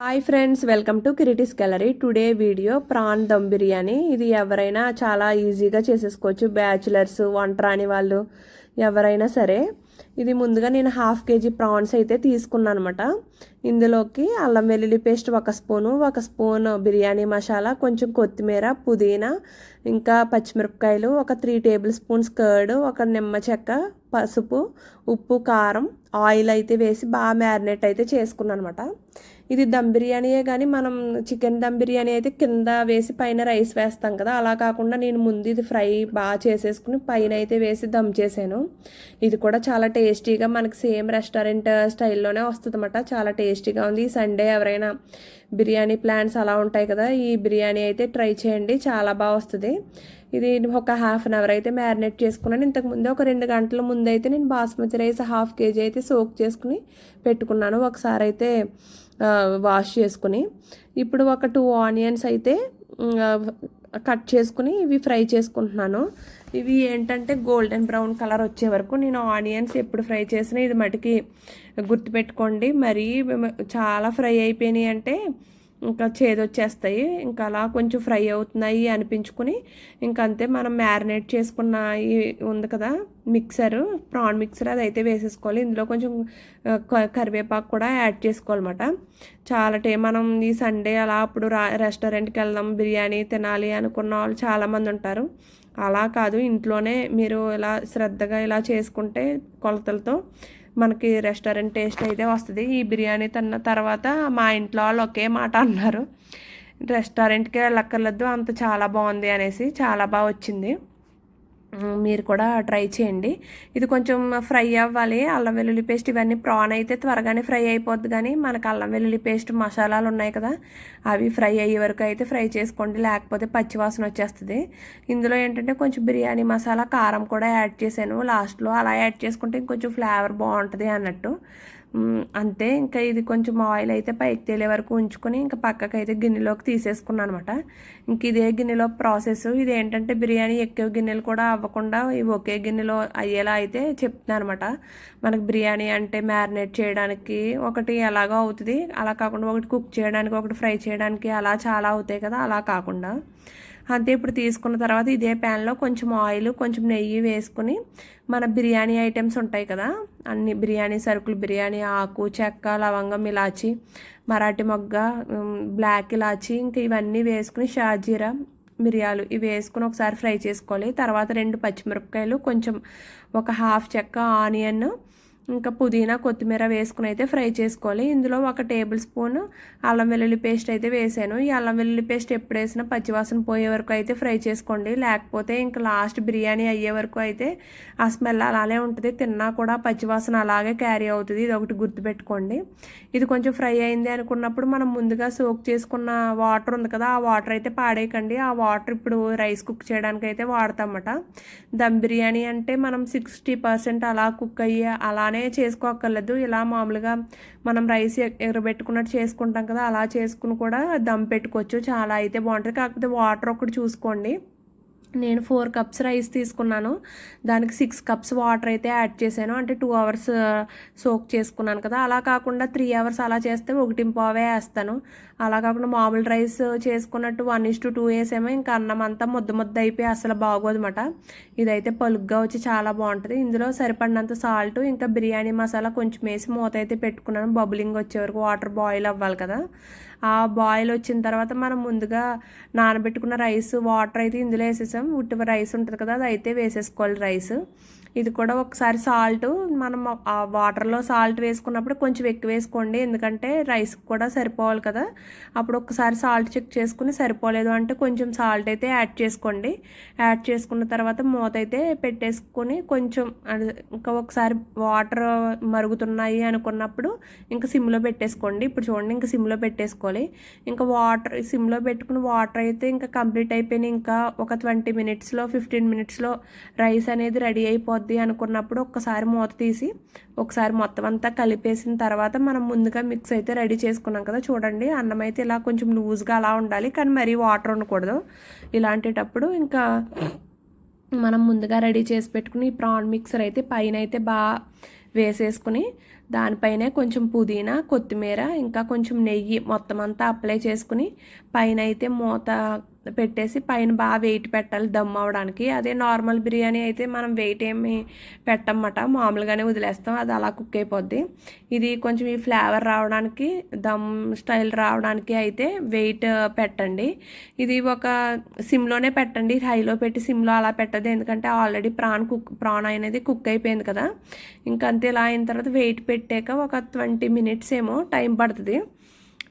Hi friends welcome to Kiriti's gallery. Today video prawn dum biryani. ఇది ఎవరైనా చాలా ఈజీగా చేసేసుకోవచ్చు. బ్యాచులర్స్ వంట రాని వాళ్ళు ఎవరైనా సరే. ఇది ముందుగా నేను హాఫ్ కేజీ ప్రాన్స్ అయితే తీసుకున్నాను అనమాట ఇందులోకి అల్లం వెల్లుల్లి పేస్ట్ ఒక స్పూను ఒక స్పూన్ బిర్యానీ మసాలా కొంచెం కొత్తిమీర పుదీనా ఇంకా పచ్చిమిరపకాయలు ఒక త్రీ టేబుల్ స్పూన్స్ కర్డ్ ఒక నిమ్మ చెక్క పసుపు ఉప్పు కారం ఆయిల్ అయితే వేసి బాగా మ్యారినేట్ అయితే చేసుకున్నాను అనమాట ఇది దమ్ బిర్యానీయే కానీ మనం చికెన్ దమ్ బిర్యానీ అయితే కింద వేసి పైన రైస్ వేస్తాం కదా. అలా కాకుండా నేను ముందు ఇది ఫ్రై బాగా చేసేసుకుని పైన అయితే వేసి దమ్ చేశాను. ఇది కూడా చాలా టేస్టీగా మనకి సేమ్ రెస్టారెంట్ స్టైల్లోనే వస్తుంది అనమాట చాలా టేస్టీగా ఉంది. ఈ సండే ఎవరైనా బిర్యానీ ప్లాన్స్ అలా ఉంటాయి కదా ఈ బిర్యానీ అయితే ట్రై చేయండి. చాలా బాగా వస్తుంది. ఇది ఒక హాఫ్ అన్ అవర్ అయితే మ్యారినేట్ చేసుకున్నాను. ఇంతకుముందే ఒక రెండు గంటల ముందు అయితే నేను బాస్మతి రైస్ హాఫ్ కేజీ అయితే సోక్ చేసుకుని పెట్టుకున్నాను. ఒకసారి అయితే వాష్ చేసుకుని ఇప్పుడు ఒక టూ ఆనియన్స్ అయితే కట్ చేసుకుని ఇవి ఫ్రై చేసుకుంటున్నాను. ఇవి ఏంటంటే గోల్డెన్ బ్రౌన్ కలర్ వచ్చే వరకు నేను ఆనియన్స్ ఎప్పుడు ఫ్రై చేసినా ఇది మటుకి గుర్తుపెట్టుకోండి. మరీ చాలా ఫ్రై అయిపోయినాయి అంటే ఇంకా చేదొచ్చేస్తాయి ఇంకా అలా కొంచెం ఫ్రై అవుతున్నాయి అనిపించుకుని ఇంకా అంతే మనం మ్యారినేట్ చేసుకున్న ఉంది కదా మిక్సర్ ప్రాన్ మిక్సర్ అది అయితే వేసేసుకోవాలి. ఇందులో కొంచెం కరివేపాకు కూడా యాడ్ చేసుకోవాలన్నమాట. చాలా టే మనం ఈ సండే అలా అప్పుడు రెస్టారెంట్కి వెళ్దాం బిర్యానీ తినాలి అనుకున్న వాళ్ళు చాలామంది ఉంటారు. అలా కాదు ఇంట్లోనే మీరు ఇలా శ్రద్ధగా ఇలా చేసుకుంటే కొలతలతో మనకి రెస్టారెంట్ టేస్ట్ అయితే వస్తుంది. ఈ బిర్యానీ తిన్న తర్వాత మా ఇంట్లో వాళ్ళు ఒకే మాట అన్నారు. రెస్టారెంట్కి వెళ్ళక్కర్లేదు అంత చాలా బాగుంది అనేసి చాలా బాగా వచ్చింది. మీరు కూడా ట్రై చేయండి. ఇది కొంచెం ఫ్రై అవ్వాలి. అల్లం వెల్లుల్లి పేస్ట్ ఇవన్నీ ప్రాన్ అయితే త్వరగానే ఫ్రై అయిపోద్ది కానీ మనకు అల్లం వెల్లుల్లి పేస్ట్ మసాలాలు ఉన్నాయి కదా అవి ఫ్రై అయ్యే వరకు అయితే ఫ్రై చేసుకోండి. లేకపోతే పచ్చివాసన వచ్చేస్తుంది. ఇందులో ఏంటంటే కొంచెం బిర్యానీ మసాలా కారం కూడా యాడ్ చేశాను. లాస్ట్లో అలా యాడ్ చేసుకుంటే ఇంకొంచెం ఫ్లేవర్ బాగుంటుంది అన్నట్టు. అంతే ఇంకా ఇది కొంచెం ఆయిల్ అయితే పైకి తేలే వరకు ఉంచుకొని ఇంకా పక్కకి అయితే గిన్నెలోకి తీసేసుకున్నాను అనమాట ఇంక ఇదే గిన్నెలో ప్రాసెస్. ఇది ఏంటంటే బిర్యానీ ఎక్కువ గిన్నెలు కూడా అవ్వకుండా ఇవి ఒకే గిన్నెలో అయ్యేలా అయితే చెప్తున్నాను అనమాట మనకు బిర్యానీ అంటే మ్యారినేట్ చేయడానికి ఒకటి ఎలాగో అవుతుంది. అలా కాకుండా ఒకటి కుక్ చేయడానికి ఒకటి ఫ్రై చేయడానికి అలా చాలా అవుతాయి కదా అలా కాకుండా. అంతే ఇప్పుడు తీసుకున్న తర్వాత ఇదే ప్యాన్లో కొంచెం ఆయిల్ కొంచెం నెయ్యి వేసుకుని మన బిర్యానీ ఐటమ్స్ ఉంటాయి కదా అన్ని బిర్యానీ సరుకులు బిర్యానీ ఆకు చెక్క లవంగం ఇలాచి మరాఠీ మొగ్గ బ్లాక్ ఇలాచి ఇంకా ఇవన్నీ వేసుకుని షాజీరా మిరియాలు ఇవి వేసుకుని ఒకసారి ఫ్రై చేసుకోవాలి. తర్వాత రెండు పచ్చిమిరపకాయలు కొంచెం ఒక హాఫ్ చెక్క ఆనియన్ ఇంకా పుదీనా కొత్తిమీర వేసుకుని అయితే ఫ్రై చేసుకోవాలి. ఇందులో ఒక టేబుల్ స్పూన్ అల్లం వెల్లుల్లి పేస్ట్ అయితే వేసాను. ఈ అల్లం వెల్లుల్లి పేస్ట్ ఎప్పుడు వేసినా పచ్చివాసన పోయే వరకు అయితే ఫ్రై చేసుకోండి. లేకపోతే ఇంకా లాస్ట్ బిర్యానీ అయ్యే వరకు అయితే ఆ స్మెల్ అలానే ఉంటుంది. తిన్నా కూడా పచ్చివాసన అలాగే క్యారీ అవుతుంది. ఇది ఒకటి గుర్తుపెట్టుకోండి. ఇది కొంచెం ఫ్రై అయింది అనుకున్నప్పుడు మనం ముందుగా సోక్ చేసుకున్న వాటర్ ఉంది కదా ఆ వాటర్ అయితే పాడేయకండి. ఆ వాటర్ ఇప్పుడు రైస్ కుక్ చేయడానికి అయితే వాడతామట. దమ్ బిర్యానీ అంటే మనం సిక్స్టీ పర్సెంట్ అలా కుక్ అయ్యే అలానే అలానే చేసుకోక్కర్లేదు. ఇలా మామూలుగా మనం రైస్ ఎగరబెట్టుకున్నట్టు చేసుకుంటాం కదా అలా చేసుకుని కూడా దమ్ పెట్టుకోవచ్చు. చాలా అయితే బాగుంటుంది. కాకపోతే వాటర్ ఒకటి చూసుకోండి. నేను ఫోర్ కప్స్ రైస్ తీసుకున్నాను. దానికి సిక్స్ కప్స్ వాటర్ అయితే యాడ్ చేశాను. అంటే టూ అవర్స్ సోక్ చేసుకున్నాను కదా. అలా కాకుండా త్రీ అవర్స్ అలా చేస్తే ఒకటి పావే వేస్తాను. అలా కాకుండా మామూలు రైస్ చేసుకున్నట్టు వన్ ఇస్ టు టూ వేసేమో ఇంకా అన్నం అంతా ముద్ద ముద్ద అయిపోయి అసలు బాగోదన్నమాట. ఇదైతే పలుగ్గా వచ్చి చాలా బాగుంటుంది. ఇందులో సరిపడినంత సాల్ట్ ఇంకా బిర్యానీ మసాలా కొంచెం వేసి మూత అయితే పెట్టుకున్నాను. బబులింగ్ వచ్చే వరకు వాటర్ బాయిల్ అవ్వాలి కదా. బాయిల్ వచ్చిన తర్వాత మనం ముందుగా నానబెట్టుకున్న రైస్ వాటర్ అయితే ఇందులో వేసేసాం. ఉట్టి రైస్ ఉంటుంది కదా అది అయితే వేసేసుకోవాలి రైస్ ఇది కూడా ఒకసారి సాల్ట్ మనం ఆ వాటర్లో సాల్ట్ వేసుకున్నప్పుడు కొంచెం ఎక్కువ వేసుకోండి. ఎందుకంటే రైస్ కూడా సరిపోవాలి కదా. అప్పుడు ఒకసారి సాల్ట్ చెక్ చేసుకుని సరిపోలేదు అంటే కొంచెం సాల్ట్ అయితే యాడ్ చేసుకోండి. యాడ్ చేసుకున్న తర్వాత మూత అయితే పెట్టేసుకొని కొంచెం ఇంకా ఒకసారి వాటర్ మరుగుతున్నాయి అనుకున్నప్పుడు ఇంకా సిమ్లో పెట్టేసుకోండి. ఇప్పుడు చూడండి ఇంకా సిమ్లో పెట్టుకోవాలి. ఇంకా వాటర్ సిమ్లో పెట్టుకుని వాటర్ అయితే ఇంకా కంప్లీట్ అయిపోయినాయి. ఇంకా ఒక ట్వంటీ మినిట్స్లో ఫిఫ్టీన్ మినిట్స్లో రైస్ అనేది రెడీ అయిపోద్ది అయిపోద్ది అనుకున్నప్పుడు ఒక్కసారి మూత తీసి ఒకసారి మొత్తం అంతా కలిపేసిన తర్వాత మనం ముందుగా మిక్స్ అయితే రెడీ చేసుకున్నాం కదా చూడండి. అన్నం అయితే ఇలా కొంచెం లూజ్గా అలా ఉండాలి కానీ మరీ వాటర్ ఉండకూడదు. ఇలాంటిటప్పుడు ఇంకా మనం ముందుగా రెడీ చేసి పెట్టుకుని ప్రాన్ మిక్సర్ అయితే పైన అయితే బాగా వేసేసుకుని దానిపైనే కొంచెం పుదీనా కొత్తిమీర ఇంకా కొంచెం నెయ్యి మొత్తం అంతా అప్లై చేసుకుని పైన అయితే మూత పెట్టేసి పైన బాగా వెయిట్ పెట్టాలి దమ్ అవడానికి. అదే నార్మల్ బిర్యానీ అయితే మనం వెయిట్ ఏమి పెట్టమాట మామూలుగానే వదిలేస్తాం అది అలా కుక్ అయిపోద్ది. ఇది కొంచెం ఈ ఫ్లేవర్ రావడానికి దమ్ స్టైల్ రావడానికి అయితే వెయిట్ పెట్టండి. ఇది ఒక సిమ్లోనే పెట్టండి హైలో పెట్టి సిమ్లో అలా పెట్టదు ఎందుకంటే ఆల్రెడీ ప్రాన్ కుక్ ప్రాన్ అనేది కుక్ అయిపోయింది కదా. ఇంకంతే ఇలా అయిన తర్వాత వెయిట్ పెట్టాక ఒక ట్వంటీ మినిట్స్ ఏమో టైం పడుతుంది.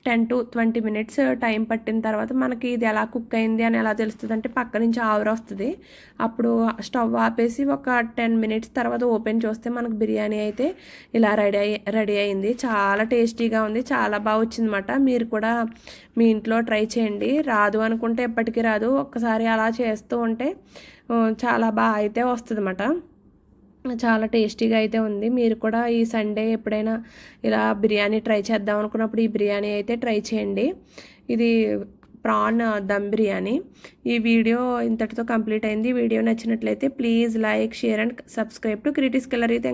Ten to twenty minutes time పట్టిన తర్వాత మనకి ఇది ఎలా కుక్ అయింది అని ఎలా తెలుస్తుంది అంటే పక్క నుంచి ఆవిరి వస్తుంది. అప్పుడు స్టవ్ ఆపేసి ఒక టెన్ మినిట్స్ తర్వాత ఓపెన్ చూస్తే మనకు బిర్యానీ అయితే ఇలా రెడీ అయ్యి రెడీ అయింది. చాలా టేస్టీగా ఉంది చాలా బాగా వచ్చిందన్నమాట. మీరు కూడా మీ ఇంట్లో ట్రై చేయండి. రాదు అనుకుంటే ఎప్పటికీ రాదు. ఒక్కసారి అలా చేస్తూ ఉంటే చాలా బాగా అయితే వస్తుంది అన్నమాట చాలా టేస్టీగా అయితే ఉంది. మీరు కూడా ఈ సండే ఎప్పుడైనా ఇలా బిర్యానీ ట్రై చేద్దాం అనుకున్నప్పుడు ఈ బిర్యానీ అయితే ట్రై చేయండి. ఇది ప్రాన్ దమ్ బిర్యానీ. ఈ వీడియో ఇంతటితో కంప్లీట్ అయింది. వీడియో నచ్చినట్లయితే please like share and subscribe to Kriti's colour అయితే